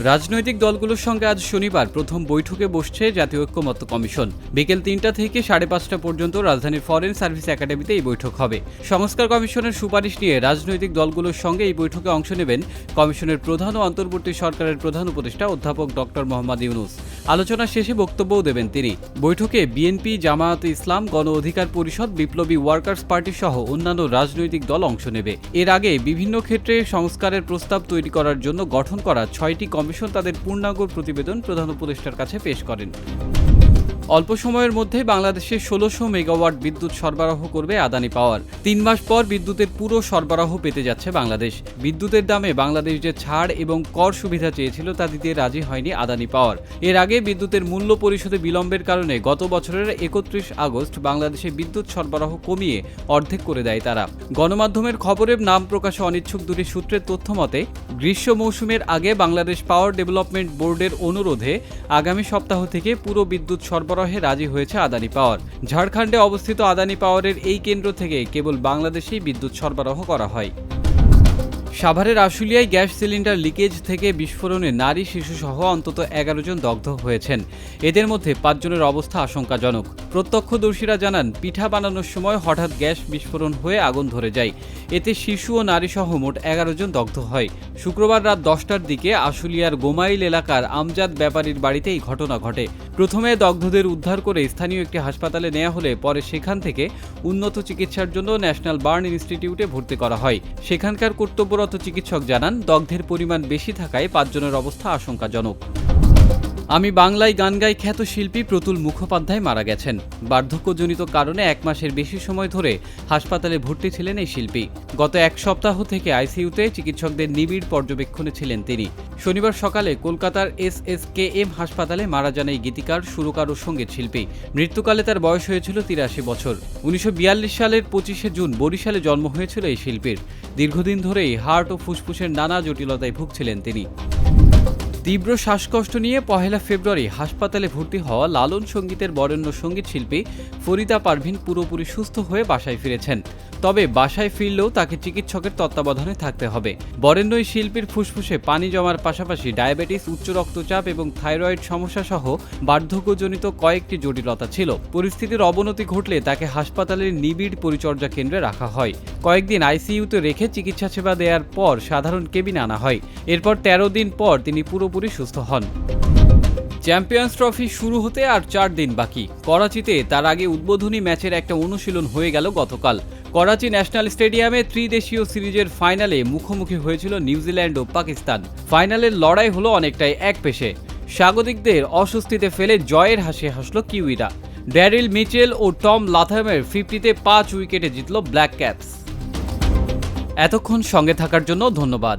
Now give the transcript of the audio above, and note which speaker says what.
Speaker 1: রাজনৈতিক দলগুলোর সঙ্গে আজ শনিবার প্রথম বৈঠকে বসছে জাতীয় ঐক্যমত্য কমিশন। বিকেল তিনটা থেকে সাড়ে পাঁচটা পর্যন্ত রাজধানীর ফরেন সার্ভিস একাডেমিতে এই বৈঠক হবে। সংস্কার কমিশনের সুপারিশ নিয়ে রাজনৈতিক দলগুলোর সঙ্গে এই বৈঠকে অংশ নেবেন কমিশনের প্রধান ও অন্তর্বর্তী সরকারের প্রধান উপদেষ্টা অধ্যাপক ডক্টর মোহাম্মদ ইউনুস। আলোচনা শেষে বক্তব্যও দেবেন তিনি। বৈঠকে বিএনপি, জামায়াত ইসলাম, গণ অধিকার পরিষদ, বিপ্লবী ওয়ার্কার্স পার্টি সহ অন্যান্য রাজনৈতিক দল অংশ নেবে। এর আগে বিভিন্ন ক্ষেত্রে সংস্কারের প্রস্তাব তৈরি করার জন্য গঠন করা ছয়টি কমিশন তাদের পূর্ণাঙ্গ প্রতিবেদন প্রধান উপদেষ্টার কাছে পেশ করেন। অল্প সময়ের মধ্যে বাংলাদেশে ষোলোশো মেগাওয়াট বিদ্যুৎ সরবরাহ করবে আদানি পাওয়ার। তিন মাস পর বিদ্যুতের পুরো সরবরাহ পেতে যাচ্ছে বাংলাদেশ। বিদ্যুতের দামে বাংলাদেশ যে ছাড় এবং কর সুবিধা চেয়েছিল তা দিতে রাজি হয়নি আদানি পাওয়ার। এর আগে বিদ্যুতের মূল্য পরিশোধে বিলম্বের কারণে গত বছরের একত্রিশ আগস্ট বাংলাদেশে বিদ্যুৎ সরবরাহ কমিয়ে অর্ধেক করে দেয় তারা। গণমাধ্যমের খবরের নাম প্রকাশে অনিচ্ছুক দুটি সূত্রের তথ্য মতে, গ্রীষ্ম মৌসুমের আগে বাংলাদেশ পাওয়ার ডেভেলপমেন্ট বোর্ডের অনুরোধে আগামী সপ্তাহ থেকে পুরো বিদ্যুৎ সরবরাহে রাজি হয়েছে আদানি পাওয়ার। ঝাড়খণ্ডে অবস্থিত আদানি পাওয়ারের এই কেন্দ্র থেকে কেবল বাংলাদেশেই বিদ্যুৎ সরবরাহ করা হয়। সাভারের আশুলিয়ায় গ্যাস সিলিন্ডার লিকেজ থেকে বিস্ফোরণে নারী, শিশুসহ অন্তত এগারো জন দগ্ধ হয়েছেন। এদের মধ্যে পাঁচজনের অবস্থা আশঙ্কাজনক। প্রত্যক্ষদর্শীরা জানান, পিঠা বানানোর সময় হঠাৎ গ্যাস বিস্ফোরণ হয়ে আগুন ধরে যায়। এতে শিশু ও নারীসহ মোট এগারো জন দগ্ধ হয়। শুক্রবার রাত দশটার দিকে আশুলিয়ার গোমাইল এলাকার আমজাদ ব্যাপারীর বাড়িতে এই ঘটনা ঘটে। প্রথমে দগ্ধদের উদ্ধার করে স্থানীয় একটি হাসপাতালে নেওয়া হলে পরে সেখান থেকে উন্নত চিকিৎসার জন্য ন্যাশনাল বার্ন ইনস্টিটিউটে ভর্তি করা হয়। সেখানকার কর্তব্যরত চিকিৎসক জানান, দগ্ধের পরিমাণ বেশি থাকায় পাঁচজনের অবস্থা আশঙ্কাজনক। আমি বাংলায় গান গাই খ্যাত শিল্পী প্রতুল মুখোপাধ্যায় মারা গেছেন। বার্ধক্যজনিত কারণে এক মাসের বেশি সময় ধরে হাসপাতালে ভর্তি ছিলেন এই শিল্পী। গত এক সপ্তাহ থেকে আইসিইউতে চিকিৎসকদের নিবিড় পর্যবেক্ষণে ছিলেন তিনি। শনিবার সকালে কলকাতার এস এস কে এম হাসপাতালে মারা যান এই গীতিকার সুরকার ও সংগীত শিল্পী। মৃত্যুকালে তার বয়স হয়েছিল তিরাশি বছর। উনিশশো বিয়াল্লিশ সালের পঁচিশে জুন বরিশালে জন্ম হয়েছিল এই শিল্পীর। দীর্ঘদিন ধরেই হার্ট ও ফুসফুসের নানা জটিলতায় ভুগছিলেন তিনি। তীব্র শ্বাসকষ্ট নিয়ে পহেলা ফেব্রুয়ারি হাসপাতালে ভর্তি হওয়া লালন সঙ্গীতের বরেণ্য সংগীত শিল্পী ফরিদা পারভিন পুরোপুরি সুস্থ হয়ে বাসায় ফিরেছেন। তবে বাসায় ফিরলেও তাকে চিকিৎসকের তত্ত্বাবধানে থাকতে হবে। বরেণ্য শিল্পীর ফুসফুসে পানি জমার পাশাপাশি ডায়াবেটিস, উচ্চ রক্তচাপ এবং থাইরয়েড সমস্যা সহ বার্ধক্যজনিত কয়েকটি জটিলতা ছিল। পরিস্থিতির অবনতি ঘটলে তাকে হাসপাতালের নিবিড় পরিচর্যা কেন্দ্রে রাখা হয়। কয়েকদিন আইসিইউতে রেখে চিকিৎসা সেবা দেওয়ার পর সাধারণ কেবিনে আনা হয়। এরপর তেরো দিন পর তিনি পুরোপুরি সুস্থ হন। চ্যাম্পিয়ন্স ট্রফি শুরু হতে আর চার দিন বাকি। করাচিতে তার আগে উদ্বোধনী ম্যাচের একটা অনুশীলন হয়ে গেল গতকাল। করাচি ন্যাশনাল স্টেডিয়ামে ত্রিদেশীয় সিরিজের ফাইনালে মুখোমুখি হয়েছিল নিউজিল্যান্ড ও পাকিস্তান। ফাইনালের লড়াই হলো অনেকটাই এক পেশে। স্বাগতিকদের অস্বস্তিতে ফেলে জয়ের হাসি হাসল কিউইরা। ড্যারিল মিচেল ও টম লাথামের ফিফটিতে পাঁচ উইকেটে জিতল ব্ল্যাক ক্যাপস। এতক্ষণ সঙ্গে থাকার জন্য ধন্যবাদ।